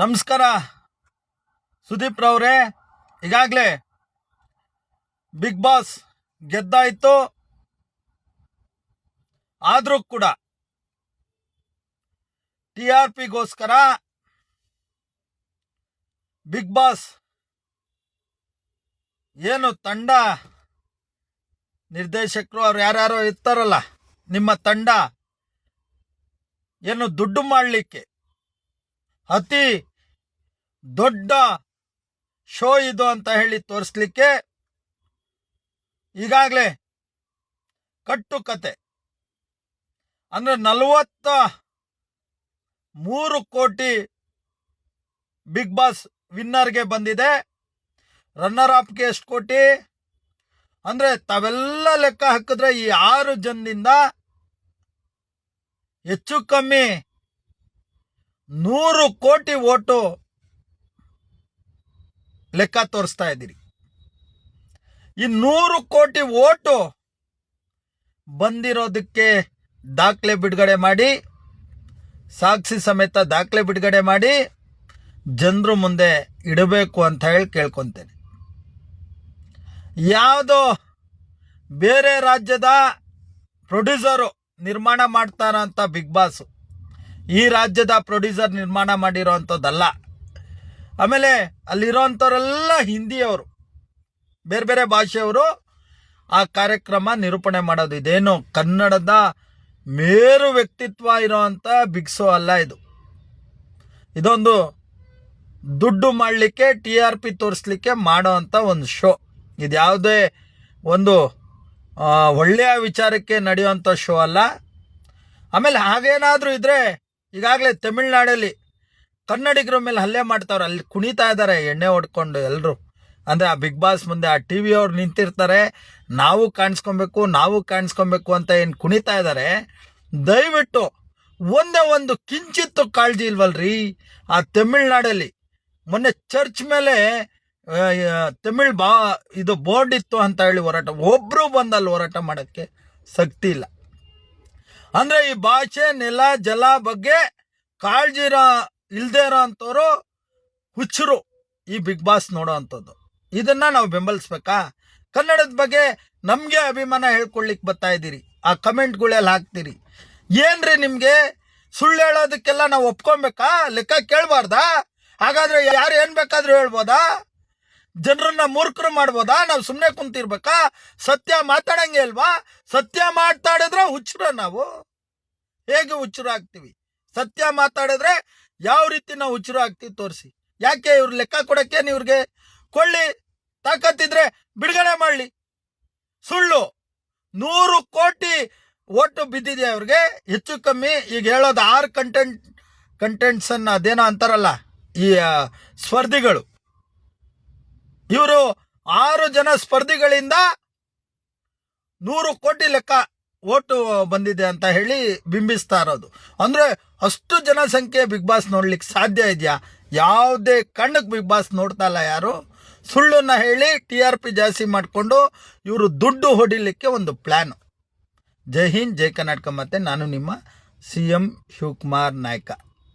ನಮಸ್ಕಾರ. ಸುದೀಪ್ ರವರೇ, ಈಗಾಗಲೇ big boss ಗೆದ್ದಾಯಿತು. ಆದರೂ ಕೂಡ ಟಿ ಆರ್ ಪಿಗೋಸ್ಕರ ಬಿಗ್ ಬಾಸ್ ಏನು ತಂಡ ನಿರ್ದೇಶಕರು ಅವ್ರು ಯಾರ್ಯಾರೋ ಇರ್ತಾರಲ್ಲ, ನಿಮ್ಮ ತಂಡ ಏನು ದುಡ್ಡು ಮಾಡಲಿಕ್ಕೆ ಅತಿ ದೊಡ್ಡ ಶೋ ಇದು ಅಂತ ಹೇಳಿ ತೋರಿಸ್ಲಿಕ್ಕೆ ಈಗಾಗಲೇ ಕಟ್ಟು ಕತೆ ಅಂದ್ರೆ ನಲವತ್ತ ಮೂರು ಕೋಟಿ ಬಿಗ್ ಬಾಸ್ ವಿನ್ನರ್ಗೆ ಬಂದಿದೆ. ರನ್ನರ್ ಅಪ್ಗೆ ಎಷ್ಟು ಕೋಟಿ? ಅಂದ್ರೆ ತಾವೆಲ್ಲ ಲೆಕ್ಕ ಹಾಕಿದ್ರೆ ಈ ಆರು ಜನದಿಂದ ಹೆಚ್ಚು ಕಮ್ಮಿ ನೂರು ಕೋಟಿ ಓಟು ಲೆಕ್ಕ ತೋರಿಸ್ತಾ ಇದ್ದೀರಿ. ಈ ನೂರು ಕೋಟಿ ಓಟು ಬಂದಿರೋದಕ್ಕೆ ದಾಖಲೆ ಬಿಡುಗಡೆ ಮಾಡಿ, ಸಾಕ್ಷಿ ಸಮೇತ ದಾಖಲೆ ಬಿಡುಗಡೆ ಮಾಡಿ ಜನರು ಮುಂದೆ ಇಡಬೇಕು ಅಂತ ಹೇಳಿ ಕೇಳ್ಕೊತೇನೆ. ಯಾವುದೋ ಬೇರೆ ರಾಜ್ಯದ ಪ್ರೊಡ್ಯೂಸರು ನಿರ್ಮಾಣ ಮಾಡ್ತಾರಂತ ಬಿಗ್ ಬಾಸ್. ಈ ರಾಜ್ಯದ ಪ್ರೊಡ್ಯೂಸರ್ ನಿರ್ಮಾಣ ಮಾಡಿರೋ ಅಂಥದ್ದಲ್ಲ ಆಮೇಲೆ ಅಲ್ಲಿರೋಂಥವರೆಲ್ಲ ಹಿಂದಿಯವರು, ಬೇರೆ ಬೇರೆ ಭಾಷೆಯವರು ಆ ಕಾರ್ಯಕ್ರಮ ನಿರೂಪಣೆ ಮಾಡೋದು. ಇದೇನು ಕನ್ನಡದ ಮೇರು ವ್ಯಕ್ತಿತ್ವ ಇರೋವಂಥ ಬಿಗ್ಸೋ ಅಲ್ಲ ಇದು. ಇದೊಂದು ದುಡ್ಡು ಮಾಡಲಿಕ್ಕೆ, ಟಿ ಆರ್ ಪಿ ತೋರಿಸ್ಲಿಕ್ಕೆ ಮಾಡೋ ಅಂಥ ಒಂದು ಶೋ ಇದು ಯಾವುದೇ ಒಂದು ಒಳ್ಳೆಯ ವಿಚಾರಕ್ಕೆ ನಡೆಯುವಂಥ ಶೋ ಅಲ್ಲ. ಆಮೇಲೆ ಹಾಗೇನಾದರೂ ಇದ್ರೆ ಈಗಾಗಲೇ ತಮಿಳ್ನಾಡಲ್ಲಿ ಕನ್ನಡಿಗರ ಮೇಲೆ ಹಲ್ಲೆ ಮಾಡ್ತಾವ್ರೆ. ಅಲ್ಲಿ ಕುಣಿತಾ ಇದ್ದಾರೆ, ಎಣ್ಣೆ ಹೊಡ್ಕೊಂಡು ಎಲ್ಲರೂ ಅಂದರೆ ಆ ಬಿಗ್ ಬಾಸ್ ಮುಂದೆ ಆ ಟಿ ವಿ ಅವ್ರು ನಿಂತಿರ್ತಾರೆ. ನಾವು ಕಾಣಿಸ್ಕೊಬೇಕು ನಾವು ಕಾಣಿಸ್ಕೊಬೇಕು ಅಂತ ಏನು ಕುಣಿತಾ ಇದ್ದಾರೆ. ದಯವಿಟ್ಟು ಒಂದೇ ಒಂದು ಕಿಂಚಿತ್ತು ಕಾಳಜಿ ಇಲ್ವಲ್ರಿ. ಆ ತಮಿಳ್ನಾಡಲ್ಲಿ ಮೊನ್ನೆ ಚರ್ಚ್ ಮೇಲೆ ತಮಿಳ್ ಬಾ, ಇದು ಬೋರ್ಡ್ ಇತ್ತು ಅಂತ ಹೇಳಿ ಹೋರಾಟ ಒಬ್ಬರು ಬಂದಲ್ಲಿ ಹೋರಾಟ ಮಾಡೋಕ್ಕೆ ಶಕ್ತಿ ಇಲ್ಲ. ಅಂದ್ರೆ ಈ ಭಾಷೆ ನೆಲ, ಜಲ ಬಗ್ಗೆ ಕಾಳಜಿ ಇಲ್ದೇ ಇರೋ ಅಂಥವ್ರು ಹುಚ್ಚರು ಈ ಬಿಗ್ ಬಾಸ್ ನೋಡೋ ಅಂಥದ್ದು. ಇದನ್ನ ನಾವು ಬೆಂಬಲಿಸ್ಬೇಕಾ? ಕನ್ನಡದ ಬಗ್ಗೆ ನಮಗೆ ಅಭಿಮಾನ ಹೇಳ್ಕೊಳ್ಲಿಕ್ಕೆ ಬರ್ತಾ ಇದ್ದೀರಿ. ಆ ಕಮೆಂಟ್ಗಳೆಲ್ಲ ಹಾಕ್ತೀರಿ. ಏನ್ರಿ ನಿಮಗೆ? ಸುಳ್ಳು ಹೇಳೋದಕ್ಕೆಲ್ಲ ನಾವು ಒಪ್ಕೊಬೇಕಾ ಲೆಕ್ಕ ಕೇಳಬಾರ್ದಾ? ಹಾಗಾದ್ರೆ ಯಾರು ಏನು ಬೇಕಾದ್ರೂ ಹೇಳ್ಬೋದಾ? ಜನರನ್ನ ಮೂರ್ಖರು ಮಾಡ್ಬೋದಾ? ನಾವು ಸುಮ್ಮನೆ ಕುಂತಿರ್ಬೇಕಾ? ಸತ್ಯ ಮಾತಾಡಂಗೆ ಅಲ್ವಾ? ಸತ್ಯ ಮಾತಾಡಿದ್ರೆ ಹುಚ್ಚರ ನಾವು. ಹೇಗೆ ಹುಚ್ಚರು ಆಗ್ತೀವಿ? ಸತ್ಯ ಮಾತಾಡಿದ್ರೆ ಯಾವ ರೀತಿ ನಾವು ಹುಚ್ಚರು ಆಗ್ತೀವಿ ತೋರಿಸಿ. ಯಾಕೆ ಇವ್ರ ಲೆಕ್ಕ ಕೊಡಕ್ಕೆ ಇವ್ರಿಗೆ ಕೊಳ್ಳಿ, ತಾಕತ್ತಿದ್ರೆ ಬಿಡುಗಡೆ ಮಾಡಲಿ. ಸುಳ್ಳು. ನೂರು ಕೋಟಿ ಓಟು ಬಿದ್ದಿದೆ ಅವ್ರಿಗೆ. ಹೆಚ್ಚು ಕಮ್ಮಿ ಈಗ ಹೇಳೋದು ಆರು ಕಂಟೆಂಟ್ ಕಂಟೆಂಟ್ಸನ್ನು ಅದೇನೋ ಅಂತಾರಲ್ಲ, ಈ ಸ್ಪರ್ಧಿಗಳು. ಇವರು ಆರು ಜನ ಸ್ಪರ್ಧಿಗಳಿಂದ ನೂರು ಕೋಟಿ ಲೆಕ್ಕ ಓಟು ಬಂದಿದೆ ಅಂತ ಹೇಳಿ ಬಿಂಬಿಸ್ತಾ ಇರೋದು. ಅಂದ್ರೆ ಅಷ್ಟು ಜನಸಂಖ್ಯೆ ಬಿಗ್ ಬಾಸ್ ನೋಡ್ಲಿಕ್ಕೆ ಸಾಧ್ಯ ಇದೆಯಾ? ಯಾವುದೇ ಕಣ್ಣಕ್ಕೆ ಬಿಗ್ ಬಾಸ್ ನೋಡ್ತಾ ಇಲ್ಲ ಯಾರು? ಸುಳ್ಳನ್ನು ಹೇಳಿ ಟಿ ಆರ್ ಪಿ ಜಾಸ್ತಿ ಮಾಡಿಕೊಂಡು ಇವರು ದುಡ್ಡು ಹೊಡಿಲಿಕ್ಕೆ ಒಂದು ಪ್ಲ್ಯಾನ್ ಜೈ ಹಿಂದ್, ಜೈ ಕರ್ನಾಟಕ ಮತ್ತೆ ನಾನು ನಿಮ್ಮ ಸಿ ಎಂ ಶಿವಕುಮಾರ್ ನಾಯ್ಕ.